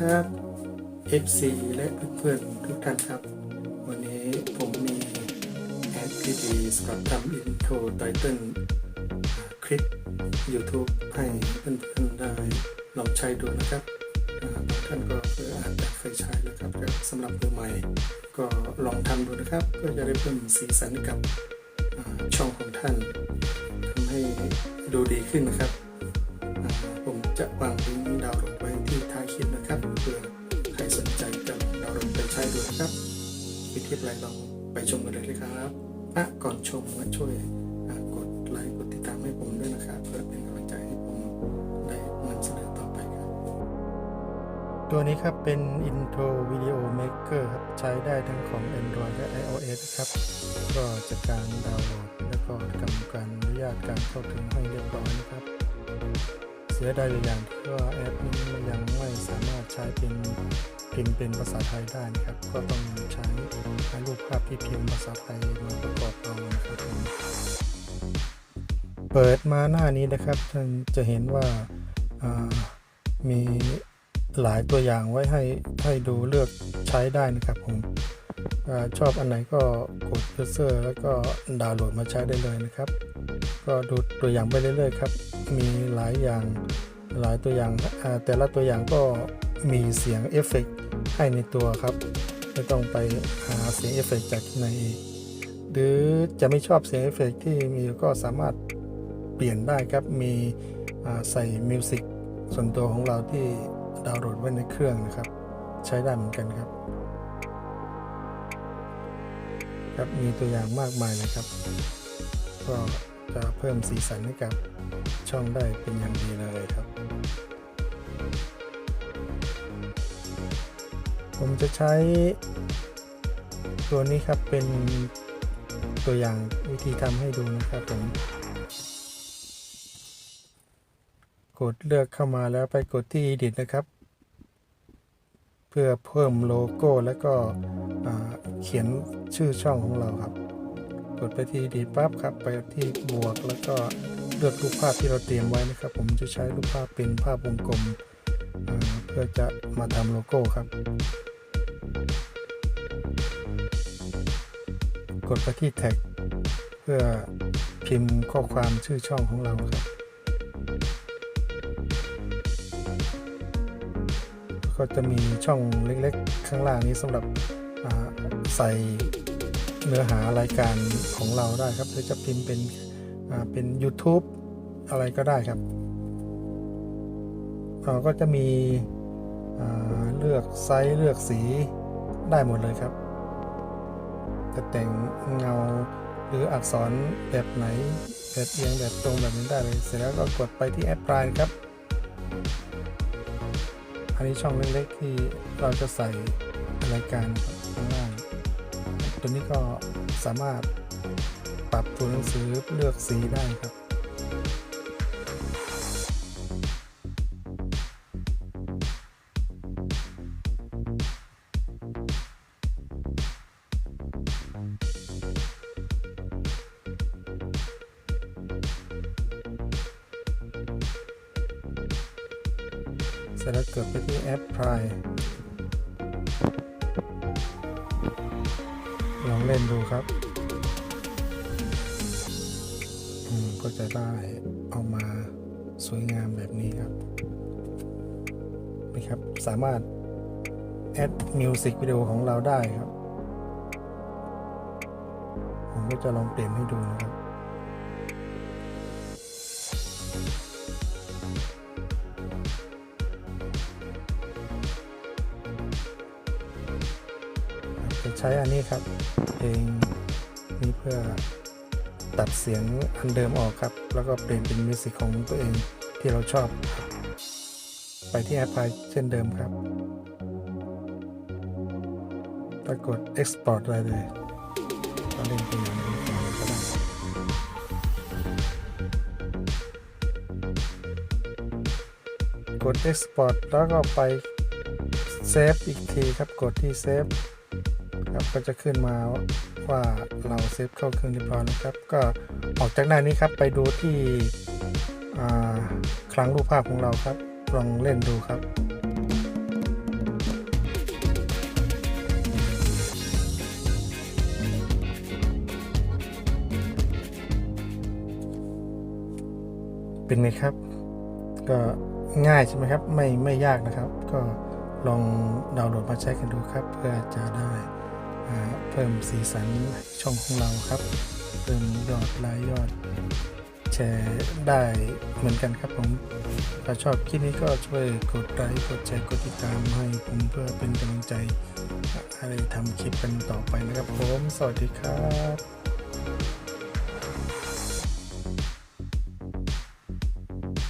สวัสดีครับ FC และเพื่อนๆทุกท่านครับ วันนี้ผมมีแอดดีสำหรับทำอินโทรไตเติลคลิป YouTube ให้เพื่อนๆได้ลองใช้ดูนะครับท่านก็อาจจะเคยใช้แล้วครับสำหรับมือใหม่ ก็ลองทำดูนะครับเพื่อจะได้เพิ่มสีสันกับช่องของท่านทำให้ดูดีขึ้นนะครับ ผมจะวางลิง วิธีอะไรเราไปชมกันเลยเลยครับอะก่อนชมก็ช่วยกดไลค์กดติดตามให้ผมด้วยนะครับเพื่อเป็นกำลังใจให้ผมได้นำเสนอต่อไปครับ ตัวนี้ครับเป็น Intro Video Maker ครับใช้ได้ทั้งของ Android และ iOS ครับก็จัดการดาวน์โหลดแล้วก็ทำการอนุญาตการเข้าถึงให้เรียบร้อยนะครับเสียดายอยู่อย่างที่ว่าแอปนี้ยังไม่สามารถใช้เป็นพิมพ์เป็นภาษาไทยได้นะครับ ก็ต้องใช้ รูปภาพที่พิมพ์ภาษาไทยมาประกอบเอานะครับผมเปิดมาหน้านี้นะครับท่านจะเห็นว่าามีหลายตัวอย่างไว้ให้ให้ดูเลือกใช้ได้นะครับผมอชอบอันไหนก็กด cursor แล้วก็ดาวน์โหลดมาใช้ได้เลยนะครับ ก็ดูตัวอย่างไปเรื่อยๆครับ มีหลายอย่างหลายตัวอย่างแต่ละตัวอย่างก็มีเสียงเอฟเฟกต์ให้ในตัวครับ ไม่ต้องไปหาเสียงเอฟเฟกต์จากที่ไหนหรือจะไม่ชอบเสียงเอฟเฟกต์ที่มีก็สามารถเปลี่ยนได้ครับมีใส่มิวสิกส่วนตัวของเราที่ดาวน์โหลดไว้ในเครื่องนะครับ ใช้ได้เหมือนกันครับ ครับมีตัวอย่างมากมายเลยครับ ก็จะเพิ่มสีสันให้กับช่องได้เป็นอย่างดีเลยครับ ผมจะใช้ตัวนี้ครับเป็นตัวอย่างวิธีทำให้ดูนะครับผม กดเลือกเข้ามาแล้วไปกดที่ Edit นะครับ เพื่อเพิ่มโลโก้แล้วก็เขียนชื่อช่องของเราครับ กดไปที่ดีปั๊บครับ ไปที่บวกแล้วก็เลือกรูปภาพที่เราเตรียมไว้นะครับ ผมจะใช้รูปภาพเป็นภาพวงกลมเพื่อจะมาทำโลโก้ครับ กดไปที่แท็ก เพื่อพิมพ์ข้อความชื่อช่องของเราครับ ก็จะมีช่องเล็กๆ ข้างล่างนี้สำหรับใส่เนื้อหารายการของเราได้ครับหรือจะพิมพ์เป็นเป็น YouTube อะไรก็ได้ครับเราก็จะมี เลือกไซส์เลือกสีได้หมดเลยครับ จะแต่งเงาหรืออักษรแบบไหน แบบเอียงแบบตรงแบบนี้ได้เลย เสร็จแล้วก็กดไปที่แอปพลายครับ อันนี้ช่องเล็กๆที่เราจะใส่รายการข้างล่างตัวนี้ก็สามารถปรับตัวหนังสือเลือกสีได้ครับ ร็จแล้วกดไปที่แอปพลายลองเล่นดูครับอืมก็จะได้ออกมาสวยงามแบบนี้ครับนี่ครับสามารถแอดมิวสิกวิดีโอของเราได้ครับ ผมก็จะลองเปลี่ยนให้ดูนะครับ จะใช้อันนี้ครับเพลงนี้เพื่อตัดเสียงอันเดิมออกครับ แล้วก็เปลี่ยนเป็นมิวสิกของตัวเองที่เราชอบ ไปที่แอปพลายเช่นเดิมครับปรากฏ export อะไรเลยก็เล่นตัวอย่างนี้ก่อนก็ได้กด export แล้วก็ไปเซฟอีกทีครับ กดที่เซฟ ครับ ก็จะขึ้นมาว่าเราเซฟเข้าเครื่องเรียบร้อยนะครับ ก็ออกจากหน้านี้ครับไปดูที่คลังรูปภาพของเราครับ ลองเล่นดูครับเป็นไงครับ ก็ง่ายใช่ไหมครับ ไม่ไม่ยากนะครับ ก็ลองดาวน์โหลดมาใช้กันดูครับ เพื่อจะได้ เพิ่มสีสันช่องของเราครับ เพิ่มยอดไลค์ยอด แชร์ได้เหมือนกันครับผมถ้าชอบคลิปนี้ก็ช่วยกดไลค์กดแชร์กดติดตามให้ผมเพื่อเป็นกำลังใจให้ทำคลิปกันต่อไปนะครับผม สวัสดีครับ